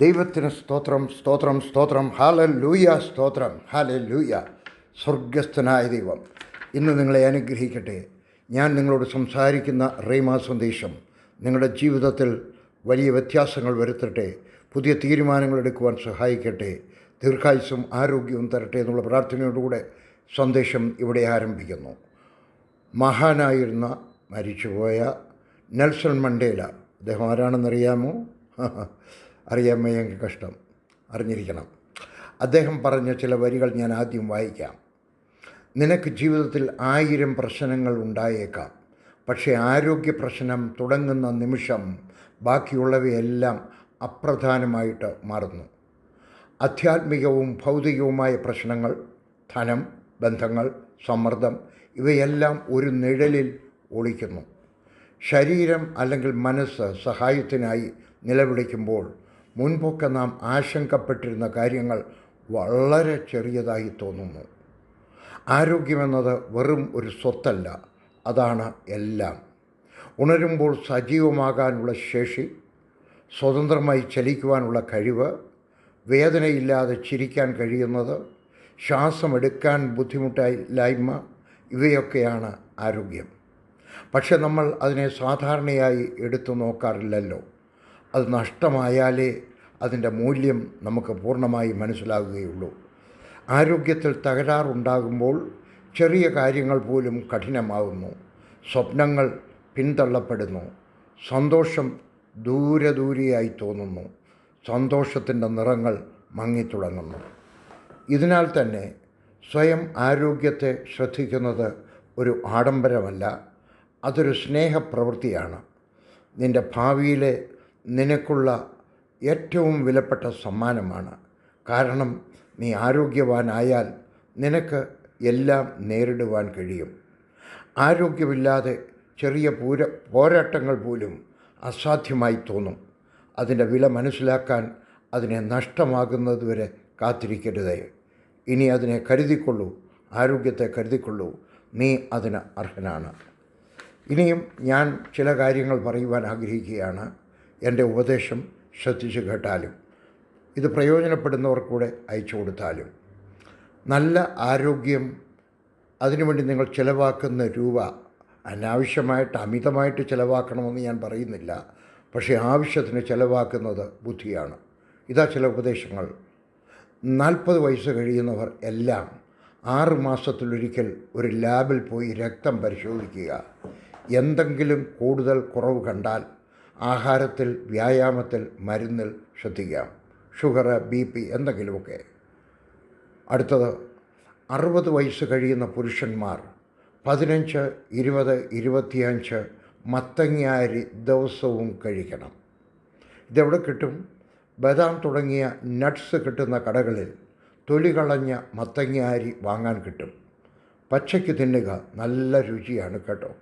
ദൈവത്തിന് സ്തോത്രം സ്തോത്രം സ്തോത്രം. ഹാല ലൂയ സ്തോത്രം. ഹാല ലൂയ സ്വർഗസ്ഥനായ ദൈവം ഇന്ന് നിങ്ങളെ അനുഗ്രഹിക്കട്ടെ. ഞാൻ നിങ്ങളോട് സംസാരിക്കുന്ന റീമാ സന്ദേശം നിങ്ങളുടെ ജീവിതത്തിൽ വലിയ വ്യത്യാസങ്ങൾ വരുത്തട്ടെ പുതിയ തീരുമാനങ്ങൾ എടുക്കുവാൻ സഹായിക്കട്ടെ ദീർഘായുസും ആരോഗ്യവും തരട്ടെ എന്നുള്ള പ്രാർത്ഥനയോടുകൂടെ സന്ദേശം ഇവിടെ ആരംഭിക്കുന്നു. മഹാനായിരുന്ന മരിച്ചുപോയ നെൽസൺ മണ്ടേല. അദ്ദേഹം ആരാണെന്നറിയാമോ? അറിയാൻ കഷ്ടം. അറിഞ്ഞിരിക്കണം. അദ്ദേഹം പറഞ്ഞ ചില വരികൾ ഞാൻ ആദ്യം വായിക്കാം. നിനക്ക് ജീവിതത്തിൽ ആയിരം പ്രശ്നങ്ങൾ ഉണ്ടായേക്കാം. പക്ഷേ ആരോഗ്യ പ്രശ്നം തുടങ്ങുന്ന നിമിഷം ബാക്കിയുള്ളവയെല്ലാം അപ്രധാനമായിട്ട് മാറുന്നു. ആധ്യാത്മികവും ഭൗതികവുമായ പ്രശ്നങ്ങൾ ധനം ബന്ധങ്ങൾ സമ്മർദ്ദം ഇവയെല്ലാം ഒരു നിഴലിൽ ഒളിക്കുന്നു. ശരീരം അല്ലെങ്കിൽ മനസ്സ് സഹായത്തിനായി നിലവിളിക്കുമ്പോൾ മുൻപൊക്കെ നാം ആശങ്കപ്പെട്ടിരുന്ന കാര്യങ്ങൾ വളരെ ചെറിയതായി തോന്നുന്നു. ആരോഗ്യമെന്നത് വെറും ഒരു സ്വത്തല്ല അതാണ് എല്ലാം. ഉണരുമ്പോൾ സജീവമാകാനുള്ള ശേഷി സ്വതന്ത്രമായി ചലിക്കുവാനുള്ള കഴിവ് വേദനയില്ലാതെ ചിരിക്കാൻ കഴിയുന്നത് ശ്വാസമെടുക്കാൻ ബുദ്ധിമുട്ടില്ലായ്മ ഇവയൊക്കെയാണ് ആരോഗ്യം. പക്ഷെ നമ്മൾ അതിനെ സാധാരണയായി എടുത്തു നോക്കാറില്ലല്ലോ. അത് നഷ്ടമായാലേ അതിന്റെ മൂല്യം നമുക്ക് പൂർണമായി മനസ്സിലാകുകയുള്ളൂ. ആരോഗ്യത്തിൽ തകരാറുണ്ടാകുമ്പോൾ ചെറിയ കാര്യങ്ങൾ പോലും കഠിനമാകുന്നു സ്വപ്നങ്ങൾ പിന്തള്ളപ്പെടുന്നു. സന്തോഷം ദൂരെ ദൂരെയായി തോന്നുന്നു. സന്തോഷത്തിന്റെ നിറങ്ങൾ മങ്ങിത്തുടങ്ങുന്നു. ഇതിനാൽ തന്നെ സ്വയം ആരോഗ്യത്തെ ശ്രദ്ധിക്കുന്നത് ഒരു ആഡംബരമല്ല അതൊരു സ്നേഹപ്രവൃത്തിയാണ്. നിന്റെ ഭാവിയിലെ നിനക്കുള്ള ഏറ്റവും വിലപ്പെട്ട സമ്മാനമാണ്. കാരണം നീ ആരോഗ്യവാനായാൽ നിനക്ക് എല്ലാം നേരിടുവാൻ കഴിയും. ആരോഗ്യമില്ലാതെ ചെറിയ പൂര പോരാട്ടങ്ങൾ പോലും അസാധ്യമായി തോന്നും. അതിന്റെ വില മനസ്സിലാക്കാൻ അതിനെ നഷ്ടമാകുന്നതുവരെ കാത്തിരിക്കരുതേ. ഇനി അതിനെ കരുതിക്കൊള്ളൂ. ആരോഗ്യത്തെ കരുതിക്കൊള്ളൂ. നീ അതിന് അർഹനാണ്. ഇനിയും ഞാൻ ചില കാര്യങ്ങൾ പറയുവാൻ ആഗ്രഹിക്കുകയാണ്. എന്റെ ഉപദേശം ശ്രദ്ധിച്ചു കേട്ടാലും ഇത് പ്രയോജനപ്പെടുന്നവർക്കൂടെ അയച്ചു കൊടുത്താലും. നല്ല ആരോഗ്യം അതിനുവേണ്ടി നിങ്ങൾ ചിലവാക്കുന്ന രൂപ അനാവശ്യമായിട്ട് അമിതമായിട്ട് ചിലവാക്കണമെന്ന് ഞാൻ പറയുന്നില്ല. പക്ഷേ ആവശ്യത്തിന് ചിലവാക്കുന്നത് ബുദ്ധിയാണ്. ഇതാ ചില ഉപദേശങ്ങൾ. നാൽപ്പത് വയസ്സ് കഴിയുന്നവർ എല്ലാം ആറ് മാസത്തിലൊരിക്കൽ ഒരു ലാബിൽ പോയി രക്തം പരിശോധിക്കുക. എന്തെങ്കിലും കൂടുതൽ കുറവ് കണ്ടാൽ ആഹാരത്തിൽ വ്യായാമത്തിൽ മരുന്നിൽ ശ്രദ്ധിക്കാം. ഷുഗർ ബി പി എന്തെങ്കിലുമൊക്കെ. അടുത്തത് അറുപത് വയസ്സ് കഴിയുന്ന പുരുഷന്മാർ പതിനഞ്ച് ഇരുപത് ഇരുപത്തിയഞ്ച് മത്തങ്ങാരി ദിവസവും കഴിക്കണം. ഇതെവിടെ കിട്ടും? ബദാം തുടങ്ങിയ നട്ട്സ് കിട്ടുന്ന കടകളിൽ തൊലി കളഞ്ഞ മത്തങ്ങാരി വാങ്ങാൻ കിട്ടും. പച്ചയ്ക്ക് തിന്നുക നല്ല രുചിയാണ് കേട്ടോ.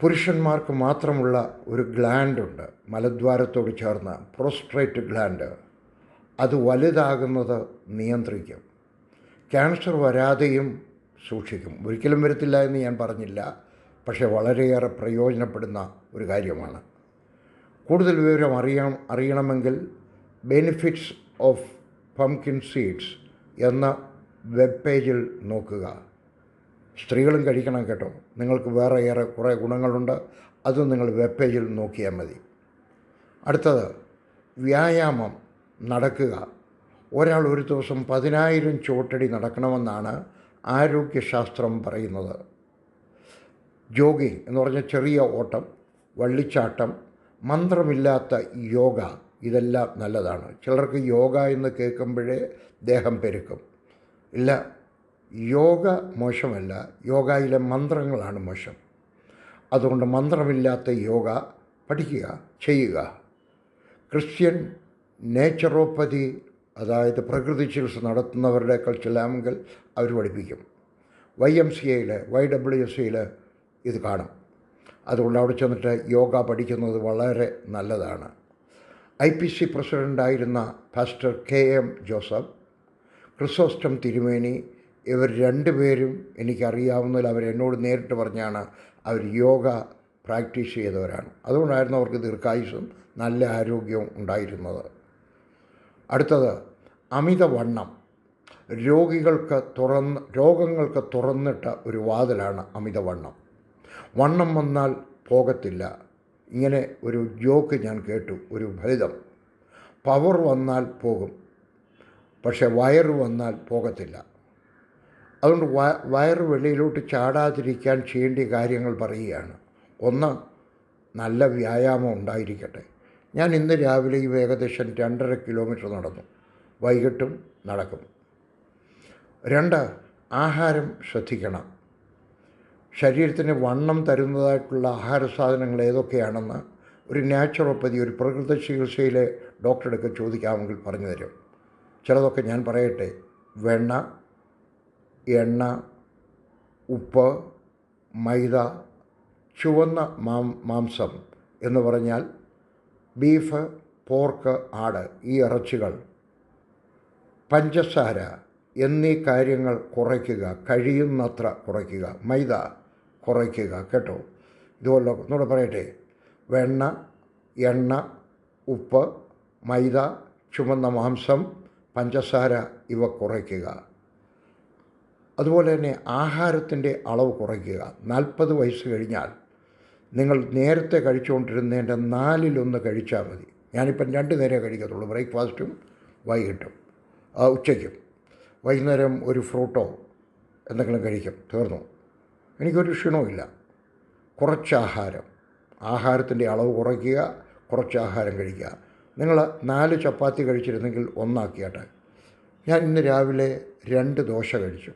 പുരുഷന്മാർക്ക് മാത്രമുള്ള ഒരു ഗ്ലാൻഡ് ഉണ്ട്. മലദ്വാരത്തോട് ചേർന്ന പ്രോസ്ട്രേറ്റ് ഗ്ലാൻഡ്. അത് വലുതാകുന്നത് നിയന്ത്രിക്കും. ക്യാൻസർ വരാതെയും സൂക്ഷിക്കും. ഒരിക്കലും വരത്തില്ല എന്ന് ഞാൻ പറഞ്ഞില്ല. പക്ഷേ വളരെയേറെ പ്രയോജനപ്പെടുന്ന ഒരു കാര്യമാണ്. കൂടുതൽ വിവരം അറിയാം അറിയണമെങ്കിൽ ബെനിഫിറ്റ്സ് ഓഫ് പംകിൻ സീഡ്സ് എന്ന വെബ് പേജിൽ നോക്കുക. സ്ത്രീകളും കഴിക്കണം കേട്ടോ. നിങ്ങൾക്ക് വേറെ ഏറെ കുറേ ഗുണങ്ങളുണ്ട്. അതും നിങ്ങൾ വെബ് പേജിൽ നോക്കിയാൽ മതി. അടുത്തത് വ്യായാമം നടക്കുക. ഒരാൾ ഒരു ദിവസം പതിനായിരം ചുവട്ടടി നടക്കണമെന്നാണ് ആരോഗ്യശാസ്ത്രം പറയുന്നത്. ജോഗിങ് എന്ന് പറഞ്ഞ ചെറിയ ഓട്ടം വള്ളിച്ചാട്ടം മന്ത്രമില്ലാത്ത യോഗ ഇതെല്ലാം നല്ലതാണ്. ചിലർക്ക് യോഗ എന്ന് കേൾക്കുമ്പോഴേ ദേഹം പെരുക്കും. ഇല്ല യോഗ മോശമല്ല. യോഗയിലെ മന്ത്രങ്ങളാണ് മോശം. അതുകൊണ്ട് മന്ത്രമില്ലാത്ത യോഗ പഠിക്കുക ചെയ്യുക. ക്രിസ്ത്യൻ നേച്ചറോപ്പതി അതായത് പ്രകൃതി ചികിത്സ നടത്തുന്നവരുടെ ചെല്ലാമെങ്കിൽ അവർ പഠിപ്പിക്കും. വൈ എം സി എയിൽ വൈ ഡബ്ല്യു സിയിൽ ഇത് കാണും. അതുകൊണ്ട് അവിടെ ചെന്നിട്ട് യോഗ പഠിക്കുന്നത് വളരെ നല്ലതാണ്. ഐ പി സി പ്രസിഡന്റായിരുന്ന pastor K M Joseph Chrysostom തിരുമേനി ഇവർ രണ്ടുപേരും എനിക്കറിയാവുന്നതിൽ അവർ എന്നോട് നേരിട്ട് പറഞ്ഞാണ് അവർ യോഗ പ്രാക്ടീസ് ചെയ്തവരാണ്. അതുകൊണ്ടായിരുന്നു അവർക്ക് ദീർഘായുസും നല്ല ആരോഗ്യവും ഉണ്ടായിരുന്നത്. അടുത്തത് അമിതവണ്ണം. രോഗികൾക്ക് തുറന്ന് രോഗങ്ങൾക്ക് തുറന്നിട്ട ഒരു വാതിലാണ് അമിതവണ്ണം. വണ്ണം വന്നാൽ പോകത്തില്ല. ഇങ്ങനെ ഒരു ജോക്ക് ഞാൻ കേട്ടു ഒരു ഫലിതം. പവർ വന്നാൽ പോകും പക്ഷെ വയറ് വന്നാൽ പോകത്തില്ല. അതുകൊണ്ട് വ വയറ് വെളിയിലോട്ട് ചാടാതിരിക്കാൻ ചെയ്യേണ്ട കാര്യങ്ങൾ പറയുകയാണ്. ഒന്ന് നല്ല വ്യായാമം ഉണ്ടായിരിക്കട്ടെ. ഞാൻ ഇന്ന് രാവിലെ ഈ ഏകദേശം രണ്ടര കിലോമീറ്റർ നടന്നു. വൈകിട്ടും നടക്കും. രണ്ട് ആഹാരം ശ്രദ്ധിക്കണം. ശരീരത്തിന് വണ്ണം തരുന്നതായിട്ടുള്ള ആഹാര സാധനങ്ങൾ ഏതൊക്കെയാണെന്ന് ഒരു നാച്ചുറോപ്പതി ഒരു പ്രകൃത ചികിത്സയിലെ ഡോക്ടറെടുക്കെ ചോദിക്കാമെങ്കിൽ പറഞ്ഞു തരും. ചിലതൊക്കെ ഞാൻ പറയട്ടെ. വെണ്ണ എണ്ണ ഉപ്പ് മൈദ ചുവന്ന മാംസം എന്ന് പറഞ്ഞാൽ ബീഫ് പോർക്ക് ആട് ഈ ഇറച്ചികൾ. പഞ്ചസാര എന്നീ കാര്യങ്ങൾ കുറയ്ക്കുക കഴിയുന്നത്ര കുറയ്ക്കുക മൈദ കുറയ്ക്കുക കേട്ടോ. ഇതുപോലെ ഒന്നുകൂടെ പറയട്ടെ. വെണ്ണ എണ്ണ ഉപ്പ് മൈദ ചുമന്ന മാംസം പഞ്ചസാര ഇവ കുറയ്ക്കുക. അതുപോലെ തന്നെ ആഹാരത്തിന്റെ അളവ് കുറയ്ക്കുക. നാൽപ്പത് വയസ്സ് കഴിഞ്ഞാൽ നിങ്ങൾ നേരത്തെ കഴിച്ചുകൊണ്ടിരുന്നതിന്റെ നാലിലൊന്ന് കഴിച്ചാൽ മതി. ഞാനിപ്പം രണ്ട് നേരം കഴിക്കത്തുള്ളൂ. ബ്രേക്ക്ഫാസ്റ്റും വൈകിട്ടും. ഉച്ചയ്ക്കും. വൈകുന്നേരം ഒരു ഫ്രൂട്ടോ എന്തെങ്കിലും കഴിക്കും. തീർന്നു. എനിക്കൊരു ക്ഷീണവുമില്ല. കുറച്ച് ആഹാരം ആഹാരത്തിന്റെ അളവ് കുറയ്ക്കുക കുറച്ച് ആഹാരം കഴിക്കുക. നിങ്ങൾ നാല് ചപ്പാത്തി കഴിച്ചിരുന്നെങ്കിൽ ഒന്നാക്കിയാട്ടെ. ഞാൻ ഇന്ന് രാവിലെ രണ്ട് ദോശ കഴിച്ചു.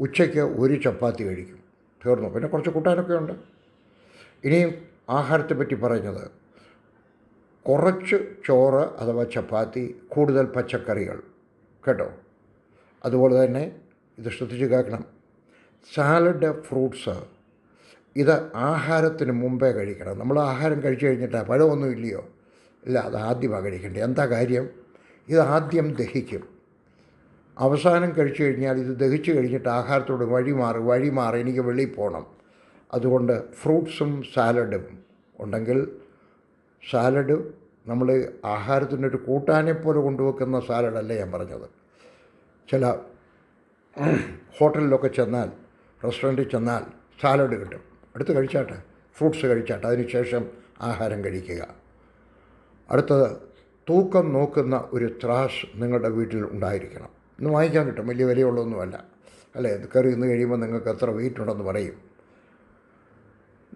ഉച്ചയ്ക്ക് ഒരു ചപ്പാത്തി കഴിക്കും. തീർന്നു. പിന്നെ കുറച്ച് കൂട്ടാനൊക്കെ ഉണ്ട്. ഇനിയും ആഹാരത്തെ പറ്റി പറഞ്ഞത് കുറച്ച് ചോറ് അഥവാ ചപ്പാത്തി കൂടുതൽ പച്ചക്കറികൾ. കേട്ടോ? അതുപോലെ തന്നെ ഇത് ശ്രദ്ധിച്ച് കേൾക്കണം. സാലഡ് ഫ്രൂട്ട്സ് ഇത് ആഹാരത്തിന് മുമ്പേ കഴിക്കണം. നമ്മൾ ആഹാരം കഴിച്ചു കഴിഞ്ഞിട്ട്? പഴമൊന്നും ഇല്ലയോ? ഇല്ല അത് ആദ്യമാണ് കഴിക്കേണ്ടത്. എന്താ കാര്യം? ഇത് ആദ്യം ദഹിക്കും. അവസാനം കഴിച്ചു കഴിഞ്ഞാൽ ഇത് ദഹിച്ചു കഴിഞ്ഞിട്ട് ആഹാരത്തോട് വഴി മാറി വഴി മാറി എനിക്ക് വെളിയിൽ പോകണം അതുകൊണ്ട് ഫ്രൂട്ട്സും സാലഡും ഉണ്ടെങ്കിൽ സാലഡ് നമ്മൾ ആഹാരത്തിനൊരു കൂട്ടാനെ പോലെ കൊണ്ടുവെക്കുന്ന സാലഡല്ല ഞാൻ പറഞ്ഞത്. ചില ഹോട്ടലിലൊക്കെ ചെന്നാൽ റെസ്റ്റോറന്റിൽ ചെന്നാൽ സാലഡ് കിട്ടും. അടുത്ത് കഴിച്ചാട്ടെ ഫ്രൂട്ട്സ് കഴിച്ചാട്ടെ അതിനുശേഷം ആഹാരം കഴിക്കുക. അടുത്തത് തൂക്കം നോക്കുന്ന ഒരു ത്രാസ് നിങ്ങളുടെ വീട്ടിൽ ഉണ്ടായിരിക്കണം. ഇന്ന് വാങ്ങിക്കാൻ കിട്ടും. വലിയ വിലയുള്ളതൊന്നുമല്ല. അല്ലേ? ഇത് കയറി ഇന്ന് കഴിയുമ്പോൾ നിങ്ങൾക്ക് എത്ര വെയിറ്റ് ഉണ്ടെന്ന് പറയും.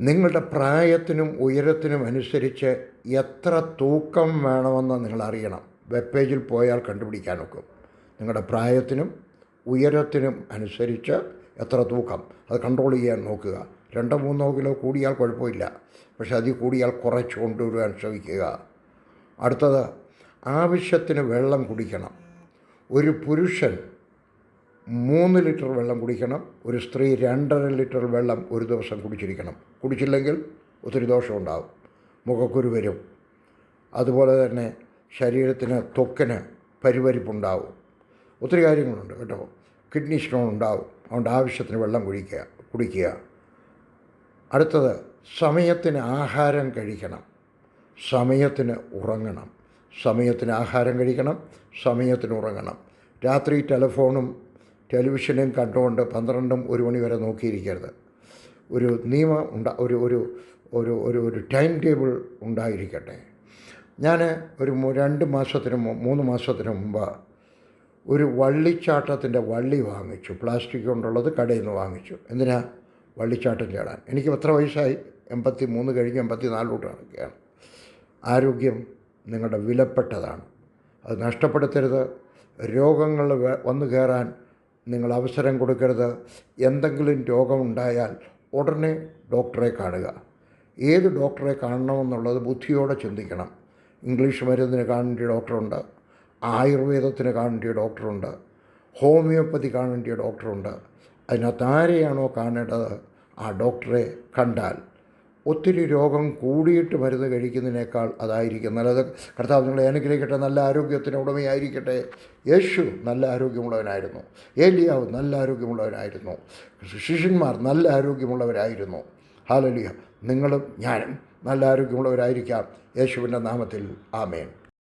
നിങ്ങളുടെ പ്രായത്തിനും ഉയരത്തിനും അനുസരിച്ച് എത്ര തൂക്കം വേണമെന്ന് നിങ്ങൾ അറിയണം. വെബ് പേജിൽ പോയാൽ കണ്ടുപിടിക്കാൻ ഒക്കും നിങ്ങളുടെ പ്രായത്തിനും ഉയരത്തിനും അനുസരിച്ച് എത്ര തൂക്കം. അത് കൺട്രോൾ ചെയ്യാൻ നോക്കുക. രണ്ടോ മൂന്നോ കിലോ കൂടിയാൽ കുഴപ്പമില്ല. പക്ഷേ അതിൽ കൂടിയാൽ കുറച്ച് കൊണ്ടുവരുവാൻ ശ്രമിക്കുക. അടുത്തത് ആവശ്യത്തിന് വെള്ളം കുടിക്കണം. ഒരു പുരുഷൻ മൂന്ന് ലിറ്റർ വെള്ളം കുടിക്കണം ഒരു സ്ത്രീ രണ്ടര ലിറ്റർ വെള്ളം ഒരു ദിവസം കുടിച്ചിരിക്കണം. കുടിച്ചില്ലെങ്കിൽ ഒത്തിരി ദോഷമുണ്ടാകും മുഖക്കുരു വരും. അതുപോലെ തന്നെ ശരീരത്തിന് ത്വക്കിന് പരിവരിപ്പുണ്ടാവും. ഒത്തിരി കാര്യങ്ങളുണ്ട് കേട്ടോ. കിഡ്നി സ്റ്റോൺ ഉണ്ടാവും അതുകൊണ്ട് ആവശ്യത്തിന് വെള്ളം കുടിക്കുക കുടിക്കുക. അടുത്തത് സമയത്തിന് ആഹാരം കഴിക്കണം സമയത്തിന് ഉറങ്ങണം. സമയത്തിന് ആഹാരം കഴിക്കണം സമയത്തിന് ഉറങ്ങണം. രാത്രി ടെലിഫോണും ടെലിവിഷനും കണ്ടുകൊണ്ട് പന്ത്രണ്ടും ഒരു മണി വരെ നോക്കിയിരിക്കരുത്. ഒരു നിയമം ഉണ്ടാ ഒരു ഒരു ഒരു ഒരു ഒരു ടൈം ടേബിൾ ഉണ്ടായിരിക്കട്ടെ. ഞാൻ ഒരു രണ്ട് മാസത്തിന് മൂന്ന് മാസത്തിന് മുമ്പ് ഒരു വള്ളിച്ചാട്ടത്തിന്റെ വള്ളി വാങ്ങിച്ചു. പ്ലാസ്റ്റിക് കൊണ്ടുള്ളത് കടയിൽ നിന്ന് വാങ്ങിച്ചു. എന്തിനാ? വള്ളിച്ചാട്ടം ചേടാൻ എനിക്ക് എത്ര വയസ്സായി? എൺപത്തി മൂന്ന് കഴിഞ്ഞ് എൺപത്തി നാലിലോട്ടാണ് ആരോഗ്യം നിങ്ങളുടെ വിലപ്പെട്ടതാണ്. അത് നഷ്ടപ്പെടുത്തരുത്. രോഗങ്ങൾ വന്നു കയറാൻ നിങ്ങൾ അവസരം കൊടുക്കരുത്. എന്തെങ്കിലും രോഗമുണ്ടായാൽ ഉടനെ ഡോക്ടറെ കാണുക. ഏത് ഡോക്ടറെ കാണണമെന്നുള്ളത് ബുദ്ധിയോടെ ചിന്തിക്കണം. ഇംഗ്ലീഷ് മരുന്നിന് കാണേണ്ട ഡോക്ടറുണ്ട്. ആയുർവേദത്തിന് കാണേണ്ട ഡോക്ടറുണ്ട്. ഹോമിയോപ്പതി കാണേണ്ട ഡോക്ടറുണ്ട്. അതിനകത്ത് ആരെയാണോ കാണേണ്ടത് ആ ഡോക്ടറെ കണ്ടാൽ ഒത്തിരി രോഗം കൂടിയിട്ട് മരുന്ന് കഴിക്കുന്നതിനേക്കാൾ അതായിരിക്കും നല്ലത്. കർത്താവ് നിങ്ങളെ അനുഗ്രഹിക്കട്ടെ. നല്ല ആരോഗ്യത്തിന് ഉടമയായിരിക്കട്ടെ. യേശു നല്ല ആരോഗ്യമുള്ളവനായിരുന്നു. ഏലിയാവ് നല്ല ആരോഗ്യമുള്ളവനായിരുന്നു. ശിഷ്യന്മാർ നല്ല ആരോഗ്യമുള്ളവരായിരുന്നു. ഹാലലിയ. നിങ്ങളും ഞാനും നല്ല ആരോഗ്യമുള്ളവരായിരിക്കാം. യേശുവിന്റെ നാമത്തിൽ. ആമേൻ.